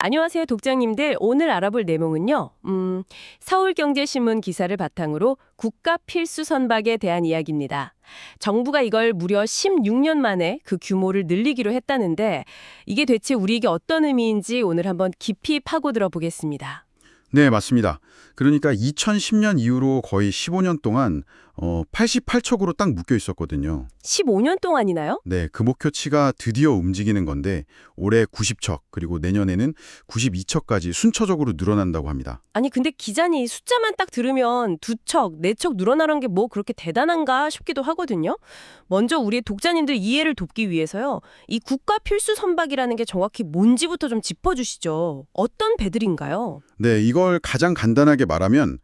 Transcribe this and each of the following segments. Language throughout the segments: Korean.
안녕하세요, 독자님들. 오늘 알아볼 내용은요. 음, 서울경제신문 기사를 바탕으로 국가 필수 선박에 대한 이야기입니다. 정부가 이걸 무려 16년 만에 그 규모를 늘리기로 했다는데 이게 대체 우리에게 어떤 의미인지 오늘 한번 깊이 파고들어 보겠습니다. 네, 맞습니다. 그러니까 2010년 이후로 거의 15년 동안 어, 88척으로 딱 묶여 있었거든요. 15년 동안이나요? 네, 그 목표치가 드디어 움직이는 건데 올해 90척, 그리고 내년에는 92척까지 순차적으로 늘어난다고 합니다. 아니 근데 기자님 숫자만 딱 들으면 두 척, 네 척 늘어나는 게 뭐 그렇게 대단한가 싶기도 하거든요. 먼저 우리 독자님들 이해를 돕기 위해서요. 이 국가 필수 선박이라는 게 정확히 뭔지부터 좀 짚어주시죠. 어떤 배들인가요? 네, 이걸 가장 간단하게 말하면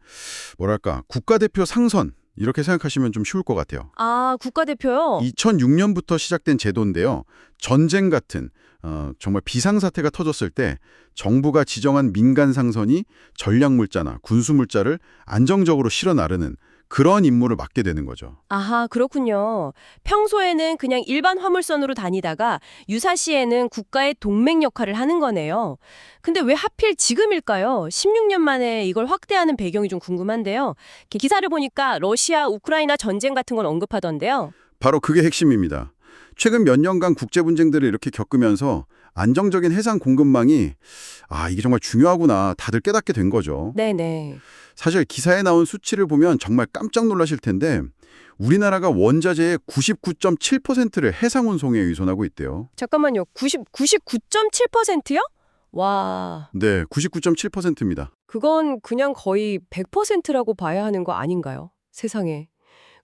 뭐랄까 국가대표 상선 이렇게 생각하시면 좀 쉬울 것 같아요. 아 국가대표요? 2006년부터 시작된 제도인데요. 전쟁 같은 어, 정말 비상사태가 터졌을 때 정부가 지정한 민간 상선이 전략물자나 군수물자를 안정적으로 실어 나르는 그런 임무를 맡게 되는 거죠. 아하 그렇군요. 평소에는 그냥 일반 화물선으로 다니다가 유사시에는 국가의 동맹 역할을 하는 거네요. 근데 왜 하필 지금일까요? 16년 만에 이걸 확대하는 배경이 좀 궁금한데요. 기- 기사를 보니까 러시아 우크라이나 전쟁 같은 건 언급하던데요. 바로 그게 핵심입니다. 최근 몇 년간 국제 분쟁들을 이렇게 겪으면서 안정적인 해상 공급망이 아, 이게 정말 중요하구나 다들 깨닫게 된 거죠. 네네. 사실 기사에 나온 수치를 보면 정말 깜짝 놀라실 텐데 우리나라가 원자재의 99.7%를 해상 운송에 의존하고 있대요. 잠깐만요. 90 99.7%요? 와, 네, 99.7%입니다. 그건 그냥 거의 100%라고 봐야 하는 거 아닌가요? 세상에.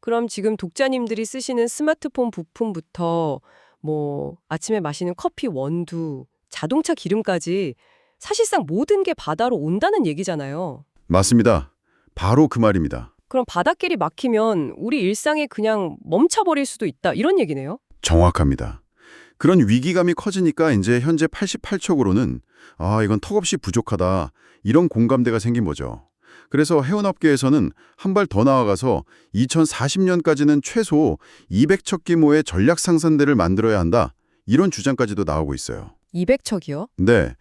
그럼 지금 독자님들이 쓰시는 스마트폰 부품부터 뭐 아침에 마시는 커피 원두, 자동차 기름까지 사실상 모든 게 바다로 온다는 얘기잖아요. 맞습니다. 바로 그 말입니다. 그럼 바닷길이 막히면 우리 일상에 그냥 멈춰버릴 수도 있다 이런 얘기네요. 정확합니다. 그런 위기감이 커지니까 이제 현재 88척으로는 아, 이건 턱없이 부족하다. 이런 공감대가 생긴 거죠. 그래서 해운업계에서는 한 발 더 나아가서 2040년까지는 최소 200척 규모의 전략 상선대를 만들어야 한다. 이런 주장까지도 나오고 있어요. 200척이요? 네.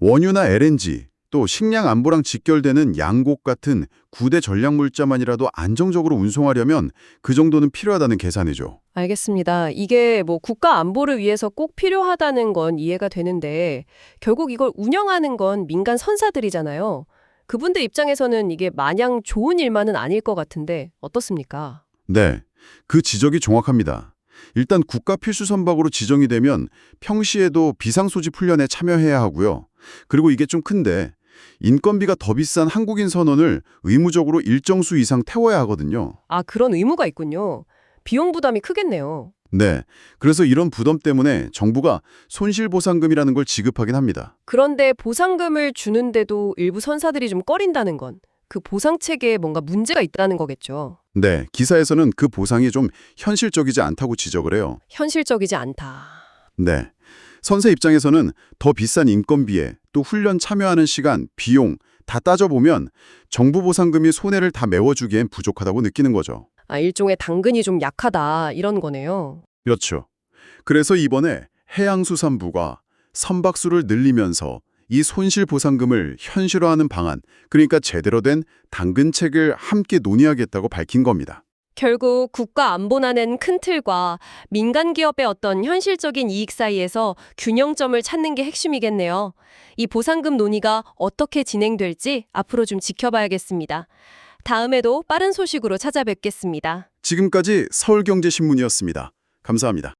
원유나 LNG, 또 식량 안보랑 직결되는 양곡 같은 구대 전략물자만이라도 안정적으로 운송하려면 그 정도는 필요하다는 계산이죠. 알겠습니다. 이게 뭐 국가 안보를 위해서 꼭 필요하다는 건 이해가 되는데 결국 이걸 운영하는 건 민간 선사들이잖아요. 그분들 입장에서는 이게 마냥 좋은 일만은 아닐 것 같은데 어떻습니까? 네. 그 지적이 정확합니다. 일단 국가 필수 선박으로 지정이 되면 평시에도 비상소집 훈련에 참여해야 하고요. 그리고 이게 좀 큰데 인건비가 더 비싼 한국인 선원을 의무적으로 일정 수 이상 태워야 하거든요. 아, 그런 의무가 있군요. 비용 부담이 크겠네요. 네. 그래서 이런 부담 때문에 정부가 손실보상금이라는 걸 지급하긴 합니다. 그런데 보상금을 주는데도 일부 선사들이 좀 꺼린다는 건 그 보상 체계에 뭔가 문제가 있다는 거겠죠. 네. 기사에서는 그 보상이 좀 현실적이지 않다고 지적을 해요. 현실적이지 않다. 네. 선세 입장에서는 더 비싼 인건비에 또 훈련 참여하는 시간, 비용 다 따져보면 정부 보상금이 손해를 다 메워주기엔 부족하다고 느끼는 거죠. 아, 일종의 당근이 좀 약하다 이런 거네요. 그렇죠. 그래서 이번에 해양수산부가 선박수를 늘리면서 이 손실보상금을 현실화하는 방안, 그러니까 제대로 된 당근책을 함께 논의하겠다고 밝힌 겁니다. 결국 국가 안보나는 큰 틀과 민간 기업의 어떤 현실적인 이익 사이에서 균형점을 찾는 게 핵심이겠네요. 이 보상금 논의가 어떻게 진행될지 앞으로 좀 지켜봐야겠습니다. 다음에도 빠른 소식으로 찾아뵙겠습니다. 지금까지 서울경제신문이었습니다. 감사합니다.